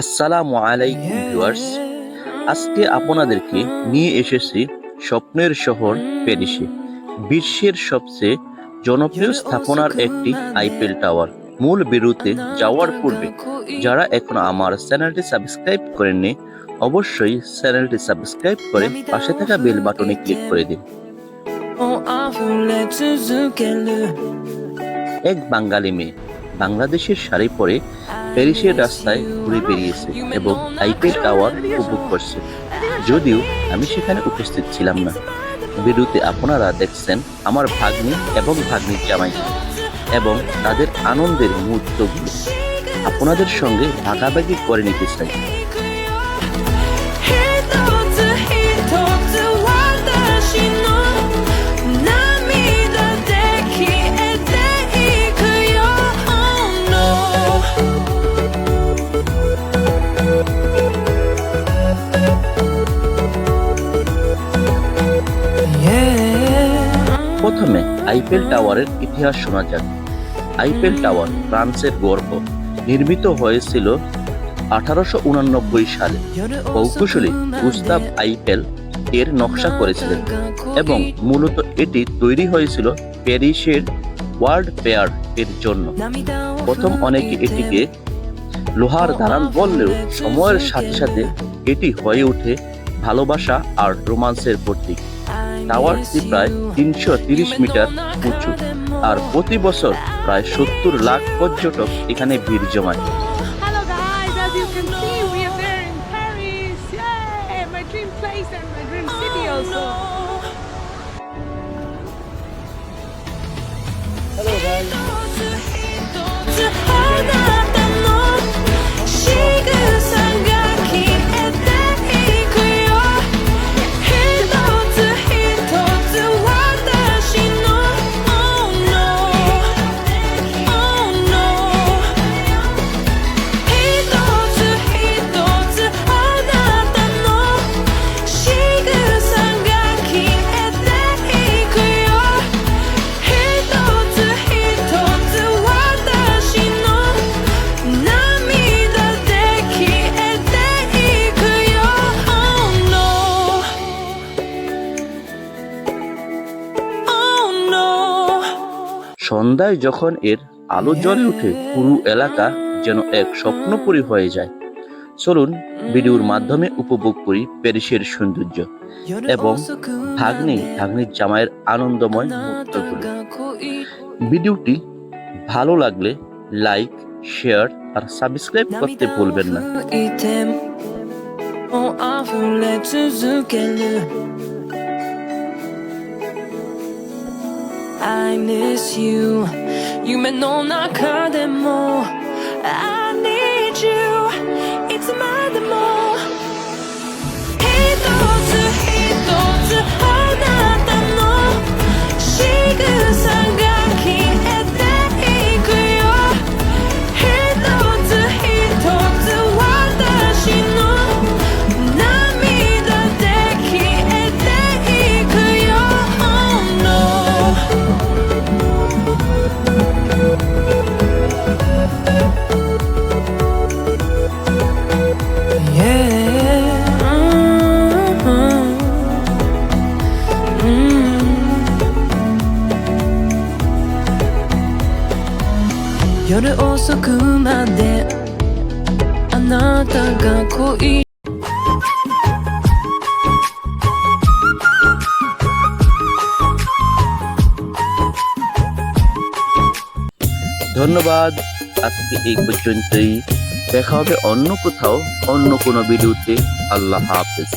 আসসালামু আলাইকুম ভিউয়ার্স। আজকে আপনাদেরকে নিয়ে এসেছি স্বপ্নের শহর প্যারিসে, বিশ্বের সবচেয়ে জনপ্রিয় স্থাপনার একটি আইপেল টাওয়ার। মূল বিরুতে যাওয়ার পূর্বে, যারা এখন আমার চ্যানেলটি সাবস্ক্রাইব করেননি, অবশ্যই চ্যানেলটি সাবস্ক্রাইব করে পাশে থাকা বেল বাটনে ক্লিক করে দিন। এক বাঙালি মেয়ে বাংলাদেশের শাড়ি পরে প্যারিসের রাস্তায় ঘুরে বেরিয়েছে এবং আইফেল টাওয়ার উপভোগ করছে। যদিও আমি সেখানে উপস্থিত ছিলাম না। বিরুতে আপনারা দেখছেন আমার ভাগ্নি এবং ভাগ্নির জামাই। এবং তাদের আনন্দের মুহূর্তগুলো আপনাদের সঙ্গে ভাগাভাগি করে নিতে চাই। প্রথমে আইপেল টাওয়ারের ইতিহাস শোনা যাক। আইপেল টাওয়ার ফ্রান্সের গর্ব। নির্মিত হয়েছিল আঠারোশো সালে। প্রকৌশলী গুস্তাভ আইপেল এর নকশা করেছিলেন এবং মূলত এটি তৈরি হয়েছিল প্যারিসের ওয়ার্ল্ড ফেয়ার এর জন্য। প্রথম অনেকে এটিকে লোহার দালান বললেও সময়ের সাথে সাথে এটি হয়ে ওঠে ভালোবাসা আর রোমান্সের প্রতীক। টাওয়ারটি প্রায় তিনশো তিরিশ মিটার উঁচু আর প্রতি বছর প্রায় সত্তর লাখ পর্যটক এখানে ভিড় জমায়। Hello guys, সন্ধ্যায় যখন এর আলো জ্বলে উঠে, পুরো এলাকা যেন এক স্বপ্নপুরী হয়ে যায়। চলুন ভিডিওর মাধ্যমে উপভোগ করি প্যারিসের সৌন্দর্য এবং ভাগ্নি, ভাগ্নির জামাইয়ের আনন্দময় মুহূর্তগুলো। ভিডিওটি ভালো লাগলে লাইক, শেয়ার আর সাবস্ক্রাইব করতে ভুলবেন না। I miss you. 夢の中でも I need you. いつまでも夜遅くまであなたが恋 ধন্যবাদ আজকে এই পর্যন্তই দেখা হবে অন্য কোথাও অন্য কোনো ভিডিওতে আল্লাহ হাফেজ